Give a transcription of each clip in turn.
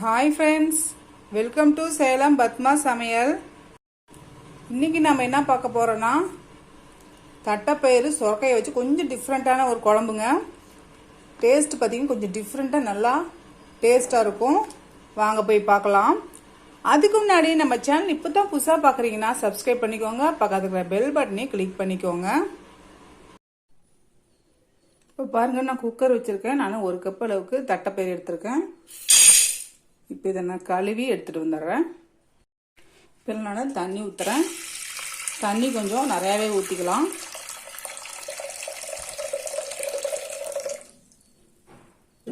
Hi friends welcome to Salem Padma சமையல் இன்னைக்கு நம்ம என்ன பார்க்க போறோம்னா தட்டைப்பயிறு சொரக்கையை வச்சு கொஞ்சம் டிஃப்ரெண்ட்டான ஒரு குழம்புங்க. டேஸ்ட் பார்த்தீங்கன்னா கொஞ்சம் டிஃப்ரெண்ட்டாக நல்லா டேஸ்ட்டாக இருக்கும். வாங்க போய் பார்க்கலாம். அதுக்கு முன்னாடி நம்ம சேனல் இப்போ தான் புதுசாக பார்க்குறீங்கன்னா சப்ஸ்கிரைப் பண்ணிக்கோங்க. பக்கத்துல பெல் பட்டனை கிளிக் பண்ணிக்கோங்க. இப்போ பாருங்க நான் குக்கர் வச்சுருக்கேன். நான் ஒரு கப் அளவுக்கு தட்டைப்பயிறு எடுத்திருக்கேன். இப்போ இதை நான் கழுவி எடுத்துகிட்டு வந்துடுறேன். இப்போ நான் தண்ணி ஊற்றுறேன் தண்ணி கொஞ்சம் நிறையாவே ஊற்றிக்கலாம்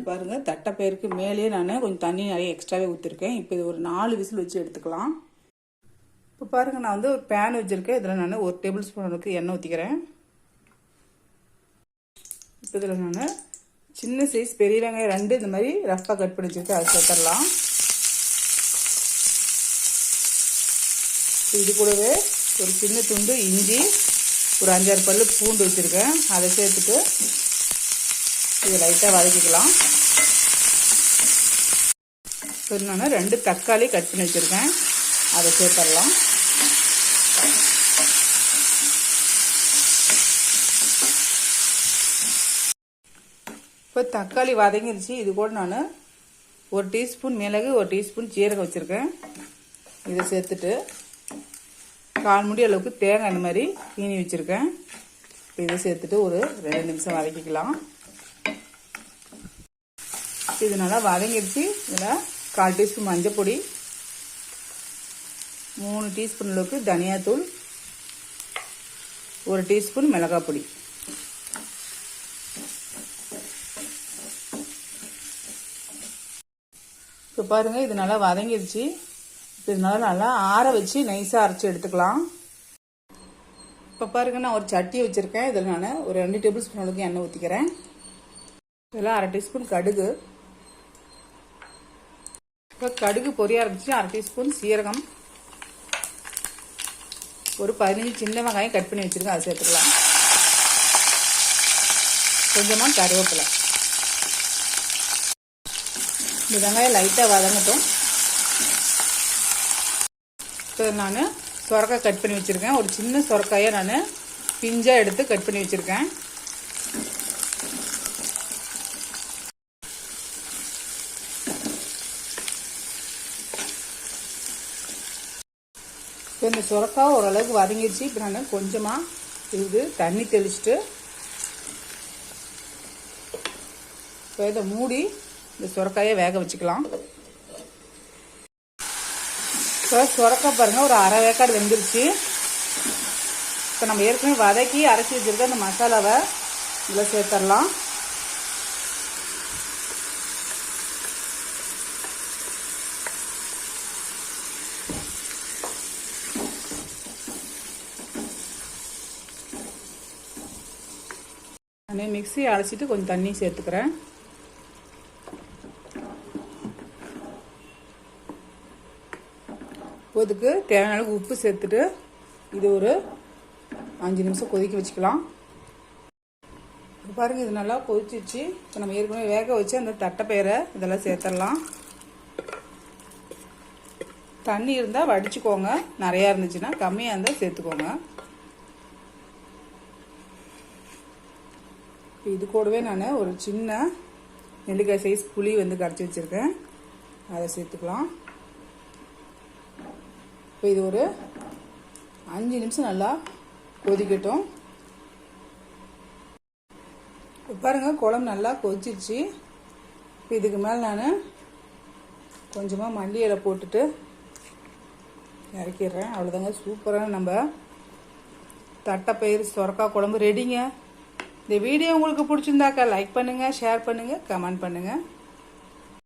பாருங்க தட்டைப்பயிருக்கு மேலேயே நான் கொஞ்சம் தண்ணி நிறைய எக்ஸ்ட்ராவே ஊற்றிருக்கேன் இப்போ இது ஒரு நாலு விசில் வச்சு எடுத்துக்கலாம். இப்போ பாருங்கள் நான் வந்து ஒரு பேன் வச்சுருக்கேன். இதில் நான் ஒரு டேபிள் ஸ்பூன் அளவுக்கு எண்ணெய் ஊற்றிக்கிறேன் இப்போ இதில் நான் சின்ன சைஸ் பெரிய வெங்காயம் ரெண்டு இந்த மாதிரி ரஃப்பாக கட் பண்ணி வச்சுருக்கேன். அது சேர்த்துடலாம். இது கூடவே ஒரு சின்ன துண்டு இஞ்சி ஒரு அஞ்சாறு பல்லு பூண்டு வச்சுருக்கேன். அதை சேர்த்துட்டு இதை லைட்டாக வதக்கிக்கலாம். சொன்னோன்னா நான் ரெண்டு தக்காளி கட் பண்ணி வச்சுருக்கேன். அதை சேர்த்துடலாம். இப்போ தக்காளி வதங்கிருச்சு. இது கூட நான் ஒரு டீஸ்பூன் மிளகு ஒரு டீஸ்பூன் சீரகம் வச்சுருக்கேன். இதை சேர்த்துட்டு கால் முடி அளவுக்கு தேங்காய் அந்த மாதிரி தீனி வச்சுருக்கேன். இப்போ இதை சேர்த்துட்டு ஒரு ரெண்டு நிமிஷம் வதக்கிக்கலாம். இது நல்லா வதங்கிடுச்சு. இதில் கால் டீஸ்பூன் மஞ்சள் பொடி மூணு டீஸ்பூன் அளவுக்கு தனியாத்தூள் ஒரு டீஸ்பூன் மிளகாய் பொடி. இப்போ பாருங்கள் இது நல்லா வதங்கிடுச்சு. இதனால நல்லா ஆற வச்சு நைஸாக அரைச்சி எடுத்துக்கலாம். இப்போ பாருங்க நான் ஒரு சட்டி வச்சுருக்கேன். இதில் நான் ஒரு ரெண்டு டேபிள் ஸ்பூன் அளவுக்கு எண்ணெய் ஊற்றிக்கிறேன் இதெல்லாம் அரை டீஸ்பூன் கடுகு. இப்போ கடுகு பொரிய ஆரம்பிச்சு அரை டீஸ்பூன் சீரகம். ஒரு பதினஞ்சு சின்ன வெங்காயம் கட் பண்ணி வச்சுருக்கேன். அதை சேர்த்துக்கலாம். கொஞ்சமாக கருவேப்பிலை. இந்த வெங்காயம் லைட்டாக வதங்கட்டும். இப்போ நான் சொரக்காய் கட் பண்ணி வச்சுருக்கேன். ஒரு சின்ன சுரக்காயை நான் பிஞ்சாக எடுத்து கட் பண்ணி வச்சுருக்கேன். இப்போ இந்த சுரக்காய் ஓரளவுக்கு வதங்கிடுச்சு இப்போ நான் கொஞ்சமாக இது தண்ணி தெளிச்சுட்டு இப்போ இதை மூடி இந்த சுரக்காயை வேக வச்சுக்கலாம். இப்போ சுரக்க பாருங்கள் ஒரு அரை வேக்காடு வெந்துருச்சு. இப்போ நம்ம ஏற்கனவே வதக்கி அரைச்சி வச்சுருக்க அந்த மசாலாவை இதில் சேர்த்துடலாம் மிக்சியை அரைச்சிட்டு கொஞ்சம் தண்ணி சேர்த்துக்கிறேன். இதுக்கு தேவையான உப்பு சேர்த்துட்டு இது ஒரு அஞ்சு நிமிஷம் கொதிக்க வச்சுக்கலாம். பாருங்கள் இது நல்லா கொதிச்சிச்சு இப்போ நம்ம ஏற்கனவே வேக வச்சு அந்த தட்டைப்பயிரை இதெல்லாம் சேர்த்துடலாம். தண்ணி இருந்தால் வடிச்சுக்கோங்க. நிறையா இருந்துச்சுன்னா கம்மியாக இருந்தால் சேர்த்துக்கோங்க. இது கூடவே நான் ஒரு சின்ன நெல்லிக்காய் சைஸ் புளி வந்து கரைச்சி வச்சுருக்கேன். அதை சேர்த்துக்கலாம். இப்போ இது ஒரு அஞ்சு நிமிஷம் நல்லா கொதிக்கட்டும். பாருங்கள் குழம்பு நல்லா கொதிச்சிருச்சு. இப்போ இதுக்கு மேலே நான் கொஞ்சமாக மல்லி இலை போட்டுட்டு இறக்கிடுறேன். அவ்வளோதாங்க சூப்பரான நம்ம தட்டைப்பயிர் சுரக்காய் குழம்பு ரெடிங்க இந்த வீடியோ உங்களுக்கு பிடிச்சிருந்தாக்கா லைக் பண்ணுங்கள் ஷேர் பண்ணுங்கள் கமெண்ட் பண்ணுங்கள்